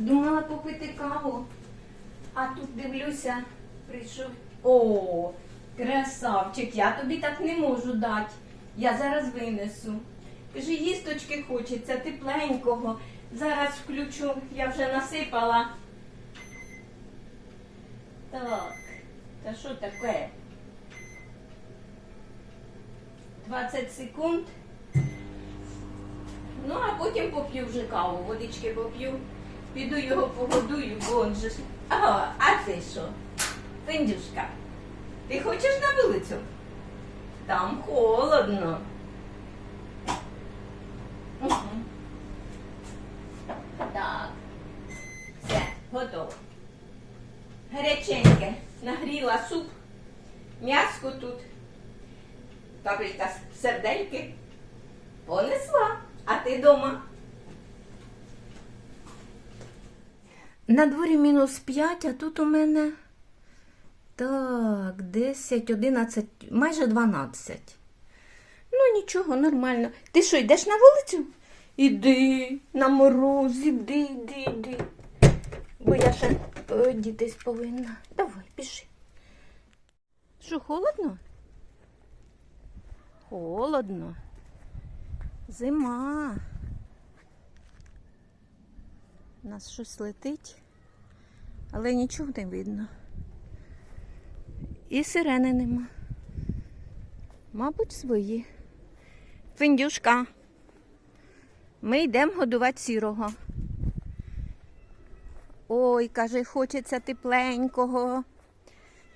Думала попити каву, а тут дивлюся, прийшов. О, красавчик, я тобі так не можу дати. Я зараз винесу. Каже, їсточки хочеться, тепленького. Зараз включу, я вже насипала. Так, та що таке? 20 секунд. Ну, а потім поп'ю вже каву, водички поп'ю. Піду його погодую, бо он же ж. А, а ти що? Финдюшка, ти хочеш на вулицю? Там холодно. Так. Все, готово. Гаряченьке. Нагріла суп. М'яско тут. Паприка сердельки. Понесла. А ти дома? На дворі мінус 5, а тут у мене так, 10, 11, майже 12. Ну, нічого, нормально. Ти що, йдеш на вулицю? Іди, на мороз, іди, іди, іди. Бо я ще одітись повинна. Давай, піши. Що, холодно? Холодно. Зима. У нас щось летить, але нічого не видно. І сирени нема. Мабуть, свої. Фіндюшка. Ми йдемо годувати сірого. Ой, каже, хочеться тепленького.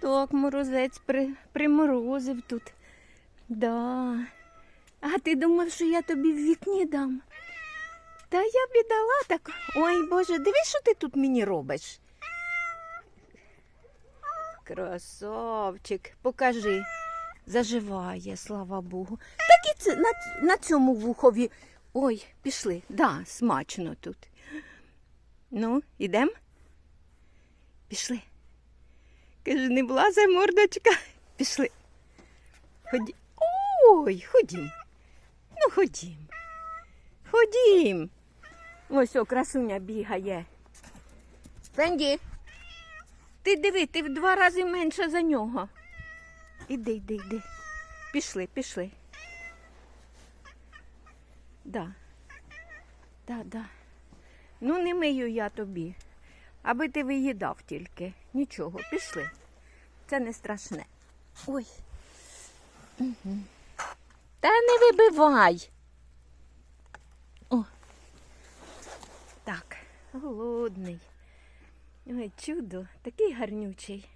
Так, морозець при, приморозив тут. Да. А ти думав, що я тобі в вікні дам? Та я бідала так. Ой, Боже, дивись, що ти тут мені робиш. Красавчик, покажи. Заживає, слава Богу. Так і це на, на цьому вухові. Ой, пішли. Да, смачно тут. Ну, ідем? Пішли. Каже, не влазай, мордочка. Пішли. Ході. Ой, ходім. Ну, ходім. Ходім. Ось о, красуня бігає. Фенді, ти диви, ти в два рази менше за нього. Іди, йди, йди. Пішли, пішли. Да. Да, да. Ну, не мию я тобі, аби ти виїдав тільки. Нічого, пішли. Це не страшне. Ой. Угу. Та не вибивай. О. Так, голодний. Ой, чудо, такий гарнючий.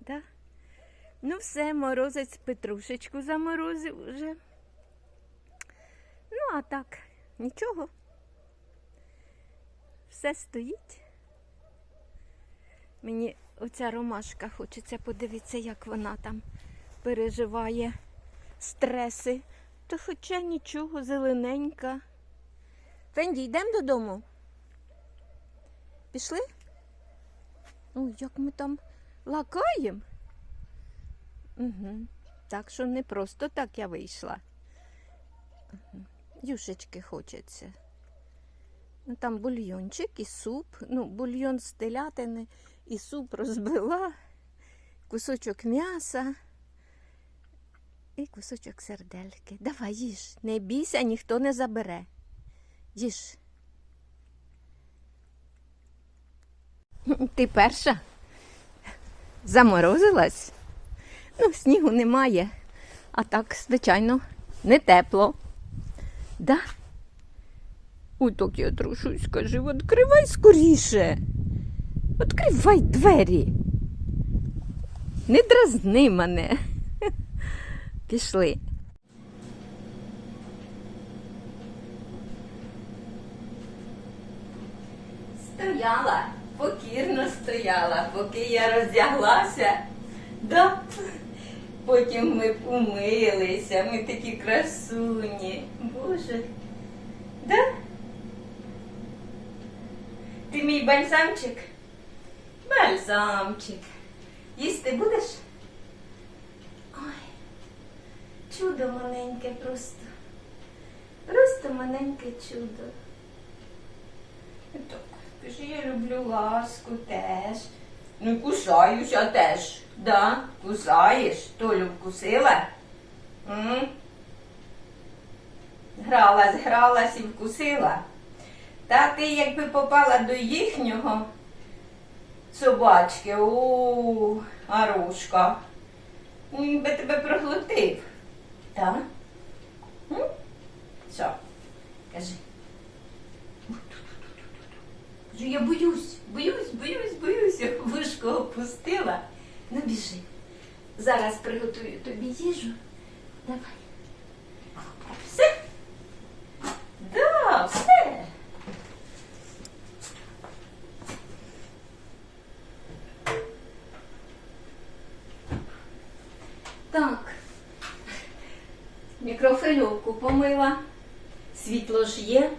Да? Ну, все, морозець петрушечку заморозив уже. Ну, а так, нічого. Все стоїть. Мені оця ромашка хочеться подивитися, як вона там переживає стреси. То хоча нічого, зелененька. Фенді, йдемо додому. Пішли? Ой, як ми там лакаємо. Угу. Так що не просто так я вийшла. Угу. Юшечки хочеться. Ну, там бульйончик і суп. Ну, бульйон з телятини і суп розбила, кусочок м'яса і кусочок сердельки. Давай їж, не бійся, ніхто не забере. Їж. Ти перша? Заморозилась? Ну, снігу немає, а так, звичайно, не тепло. Да? Ой, так я трушусь, каже, відкривай скоріше. Відкривай двері. Не дразни мене. Пішли. Стояла, покірно стояла, поки я роздяглася. Да? Потім ми умилися, ми такі красуні. Боже. Да? Ти мій бальзамчик? Бальзамчик. Їсти будеш? Ой, чудо маленьке просто. Просто маленьке чудо. Люблю ласку теж. Ну, кусаюся теж. Да? Кусаєш? Толю вкусила? М? Гралась, гралась і вкусила. Та ти якби попала до їхнього собачки, у Арушка, він би тебе проглотив. Так? М? Що? Кажи. Кажу, я боюсь, боюсь, боюсь, боюсь. Я вишку опустила. Ну біжи. Зараз приготую тобі їжу. Давай. Все? Да, все. Так. Мікрофильовку помила. Світло ж є,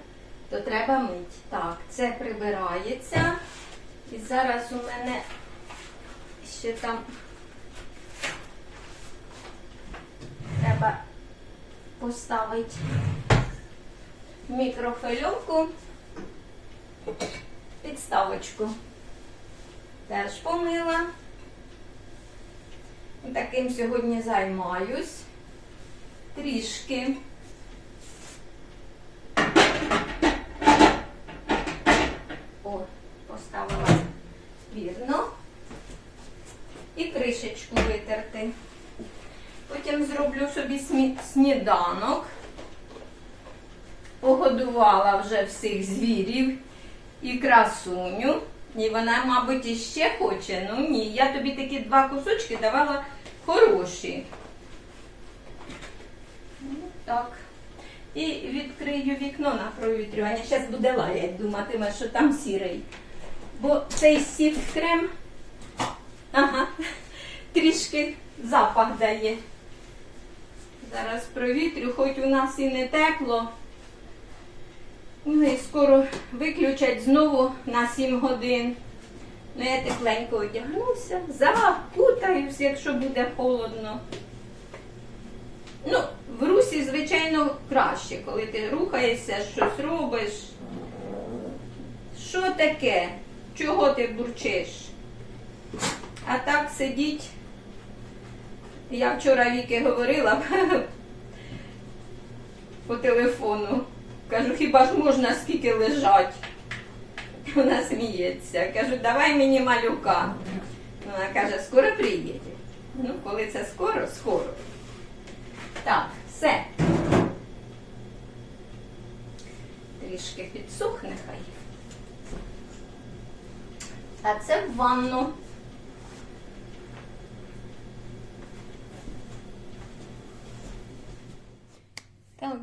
то треба мить. Так, це прибирається. І зараз у мене ще там треба поставити в мікрофильовку, підставочку. Теж помила. Таким сьогодні займаюсь. Трішки. О, поставила вірно. І кришечку витерти. Потім зроблю собі сніданок. Погодувала вже всіх звірів і красуню. І вона, мабуть, іще хоче. Ну ні, я тобі такі два кусочки давала хороші. Ну, так. І відкрию вікно на провітрювання. Зараз буде лаять, думатиме, що там сірий. Бо цей сів крем, ага, трішки запах дає. Зараз провітрю, хоч у нас і не тепло. І скоро виключать знову на 7 годин. Ну, я тепленько одягнуся, закутаюсь, якщо буде холодно. Ну, в русі, звичайно, краще, коли ти рухаєшся, щось робиш. Що таке? Чого ти бурчиш? А так сидіть. Я вчора Віки говорила по телефону. Кажу, хіба ж можна скільки лежать? Вона сміється. Кажу, давай мені малюка. Вона каже, скоро приїде. Ну, коли це скоро, скоро. Так, все. Трішки підсохне хай. А це в ванну.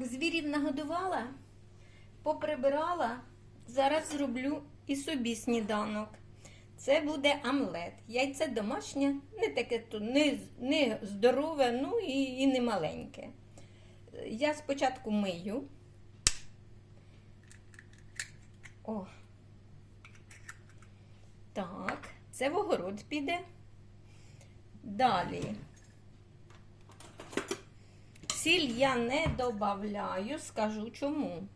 Звірів нагодувала, поприбирала. Зараз зроблю і собі сніданок. Це буде омлет. Яйце домашнє, не таке то не, не здорове, ну і, і не маленьке. Я спочатку мию. О. Так, це в огород піде. Далі. Сіль я не додаю, скажу чому.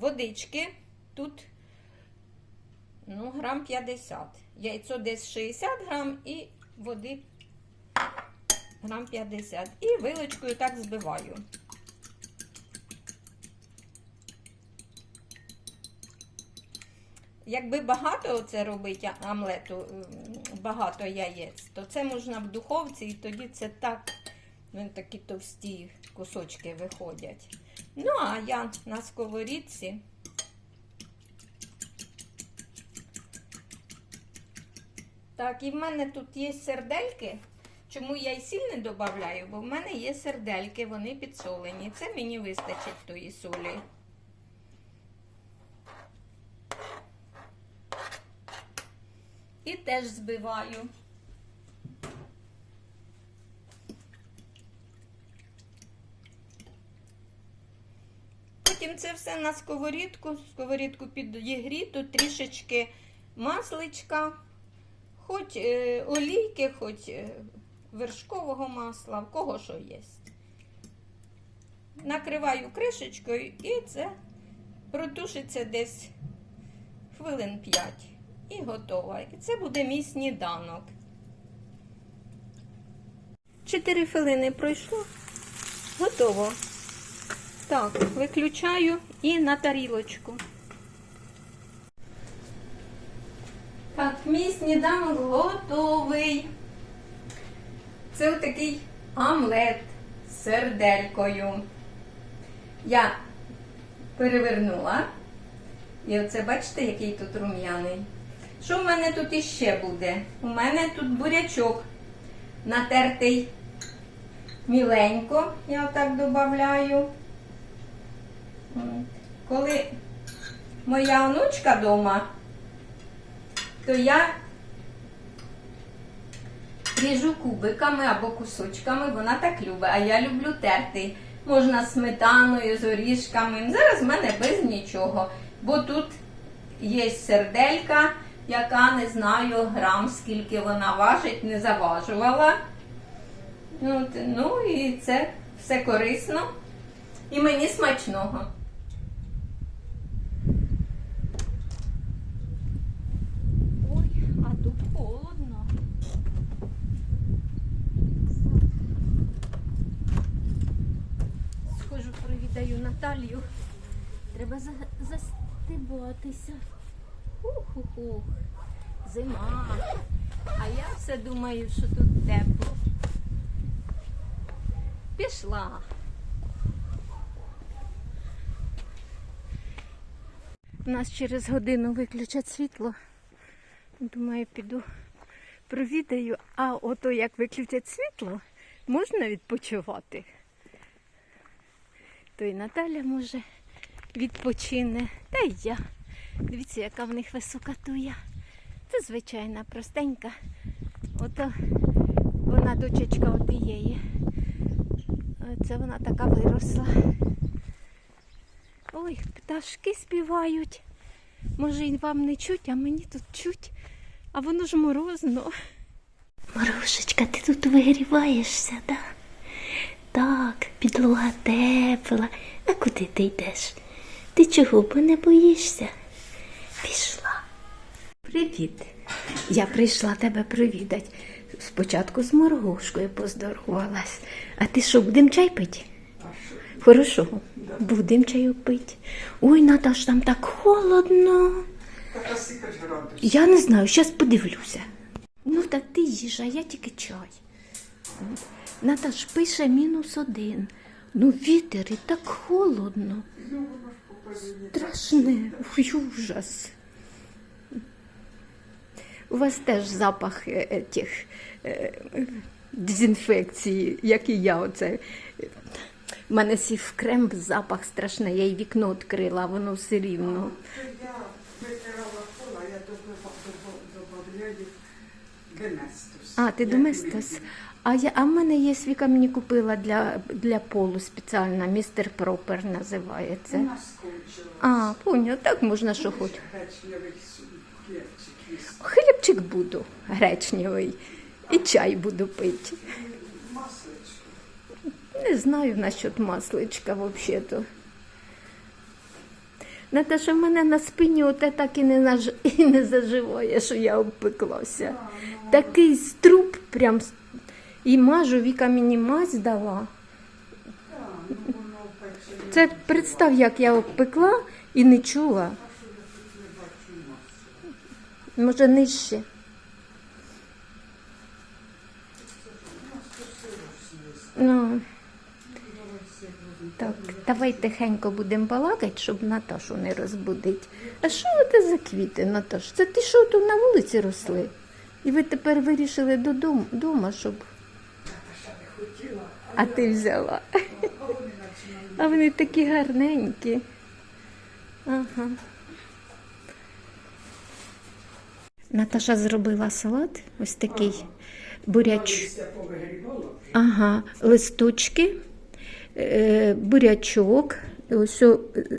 Водички тут ну, грам 50. Яйцо десь 60 грам і води грам 50. І вилочкою так збиваю. Якби багато це робити омлету, багато яєць, то це можна в духовці, і тоді це так, ну, такі товсті кусочки виходять. Ну, а я на сковорідці. Так, і в мене тут є сердельки. Чому я й сіль не додаю? Бо в мене є сердельки, вони підсолені. Це мені вистачить тої солі. І теж збиваю. Потім це все на сковорідку, сковорідку підігріту, трішечки масличка, хоч е, олійки, хоч е, вершкового масла, в кого що є. Накриваю кришечкою і це Протушиться десь хвилин 5 і готова. І це буде мій сніданок. Чотири хвилини пройшло. Готово. Так, виключаю і на тарілочку. Так, мій сніданок готовий. Це такий омлет з серделькою. Я перевернула. І оце бачите, який тут рум'яний. Що в мене тут іще буде? У мене тут бурячок натертий міленько, я отак додаю. Коли моя онучка вдома, то я ріжу кубиками або кусочками, вона так любить, а я люблю терти. Можна сметаною, з орішками. Зараз в мене без нічого. Бо тут є серделька, яка не знаю грам, скільки вона важить, не заважувала. От, ну і це все корисно. І мені смачного. Ой, а тут холодно. Схожу, привідаю Наталію. Треба за- застибатися. Ух-ух-ух. Зима. А я все думаю, що тут тепло. Пішла. У нас через годину виключать світло. Думаю, піду провідаю, а ото як виключать світло, можна відпочивати. То і Наталя може відпочине. Та й я. Дивіться, яка в них висока туя. Це звичайна, простенька. Ото вона дочечка отієї. Це вона така виросла. Ой, пташки співають. Може, і вам не чуть, а мені тут чуть. А воно ж морозно. Марушечка, ти тут вигріваєшся, да? Так, підлога тепла. А куди ти йдеш? Ти чого, бо не боїшся? Пішла. Привіт. Я прийшла тебе привідати. Спочатку з Маргошкою поздоровалась. А ти що, будем чай пити? Хорошо, будем чаю пити. Ой, Наташ, там так холодно. Я не знаю, зараз подивлюся. Ну, так ти їж, а я тільки чай. Наташ пише мінус один. Ну, вітер і так холодно. Страшне, Ой, ужас. У вас теж запах е, е, тих е, дезінфекції, як і я. Оце. У мене сів крем, запах страшний, я й вікно відкрила, воно все рівно. Я витирала я. А, ти доместос. А, я, а в мене є Віка мені купила для, для полу спеціальна, містер Пропер У називається. нас. А, поняв, так можна що хоч. Хлібчик буду гречневий і чай буду пити. Не знаю насчет масличка взагалі-то. Наташа, в мене на спині оте так і не, наж... і не заживає, що я обпеклася. Такий струб прям і мажу, Віка мені мазь дала. Це представ, як я обпекла і не чула. Може, нижче. Ну, так, давай тихенько будемо балакати, щоб Наташу не розбудити. А що це за квіти, Наташ? Це ти що тут на вулиці росли? І ви тепер вирішили додому, дома, щоб. А ти взяла. А вони такі гарненькі. Ага. Наташа зробила салат, ось такий буряч. Ага, листочки, е, бурячок, ось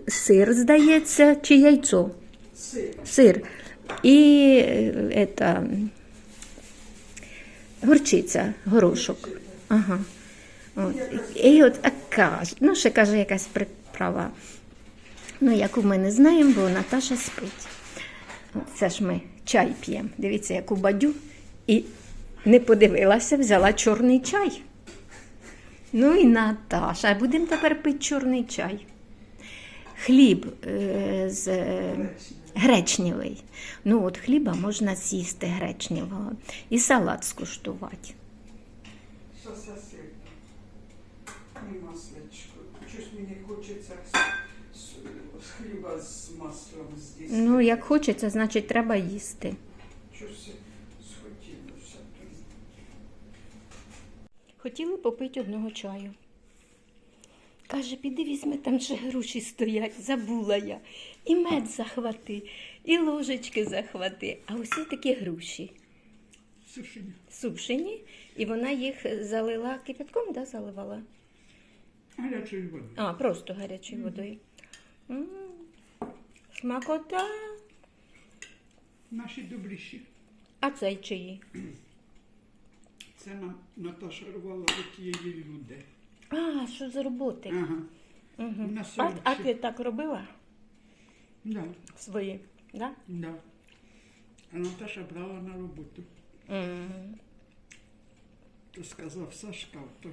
сир, здається, чи яйцо. Сир. Сир. І е, ета, горчиця, горошок. Ага. От. І от каже, ну ще каже якась приправа. Ну, яку ми не знаємо, бо Наташа спить. Це ж ми чай п'ємо. Дивіться, яку бадю. І не подивилася, взяла чорний чай. Ну і Наташа. Будемо тепер пити чорний чай. Хліб е, з е, гречневий. Ну, от хліба можна з'їсти гречневого. І салат скуштувати. Що це? І масличко. Щось мені хочеться з, з хліба з маслом здійснити. Ну, як хочеться, значить треба їсти. Щось схотілося. Хотіли попити одного чаю. Каже, піди візьми, там ще груші стоять, забула я. І мед захвати, і ложечки захвати. А усі такі груші Сушені. сушені, і вона їх залила кипятком, да, заливала? Гарячої води. А, просто гарячою водою. М, Смакота. Наші добріші. А цей чиї? Це нам Наташа рвала до тієї люди. А, що за роботи? Ага. Угу. На А, а ти так робила Да, свої? Да? да. А Наташа брала на роботу. М. То сказав Сашка, то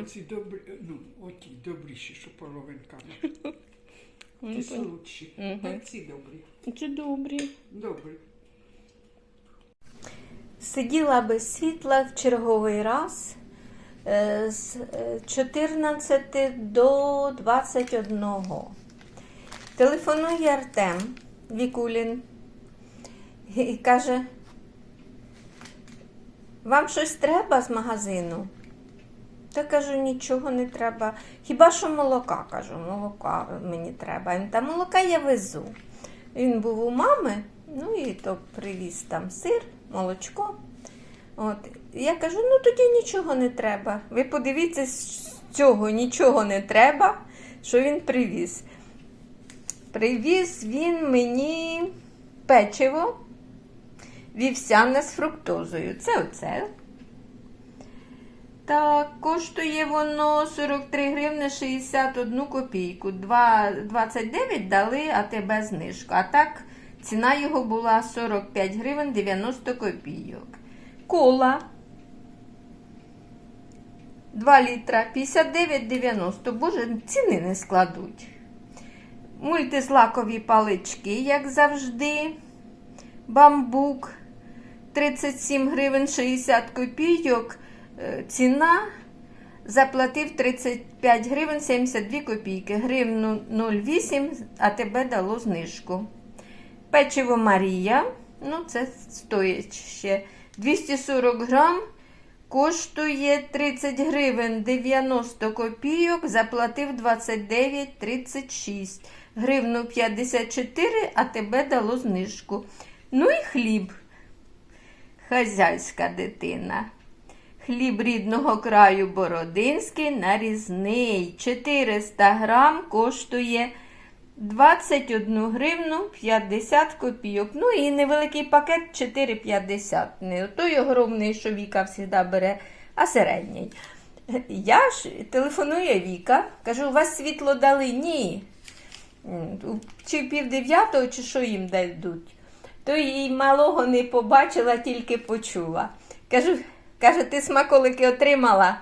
оці добрі, ну, оті добріші, що половинками. То- солодші. А ці добрі. Це добрі. Добрі. Сиділа без світла в черговий раз е, з е, 14 до 21. Телефонує Артем Вікулін і каже, вам щось треба з магазину? Та кажу, нічого не треба. Хіба що молока? кажу, молока мені треба. Та молока я везу. Він був у мами, ну і то привіз там сир, молочко. От. Я кажу, ну тоді нічого не треба. Ви подивіться, з цього нічого не треба, що він привіз. Привіз він мені печиво вівсяне з фруктозою. Це оце. Так, коштує воно 43 гривни 61 копійку. Два- 29 дали АТБ знижку. А так ціна його була 45 гривень 90 копійок. Кола 2 літра 59,90. Боже, ціни не складуть. Мультизлакові палички, як завжди. Бамбук 37 гривень 60 копійок. Е, Ціна заплатив 35 гривень 72 копійки. Гривну 0,8, а тебе дало знижку. Печиво Марія, ну це стоїть ще 240 грам, коштує 30 гривень 90 копійок, заплатив 29,36. Гривну 54, а тебе дало знижку. Ну і хліб. Хазяйська дитина. Хліб рідного краю Бородинський нарізний. 400 грам коштує 21 гривну 50 копійок. Ну і невеликий пакет 4,50. Не той огромний, що Віка завжди бере, а середній. Я ж телефоную Віка, кажу, у вас світло дали? Ні. Чи пів дев'ятого, чи що їм дадуть. То їй малого не побачила, тільки почула. Кажу, каже, ти смаколики отримала?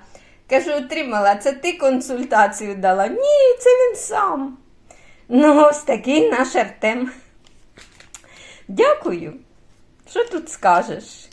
Кажу, отримала. Це ти консультацію дала? Ні, це він сам. Ну, ось такий наш Артем. Дякую. Що тут скажеш?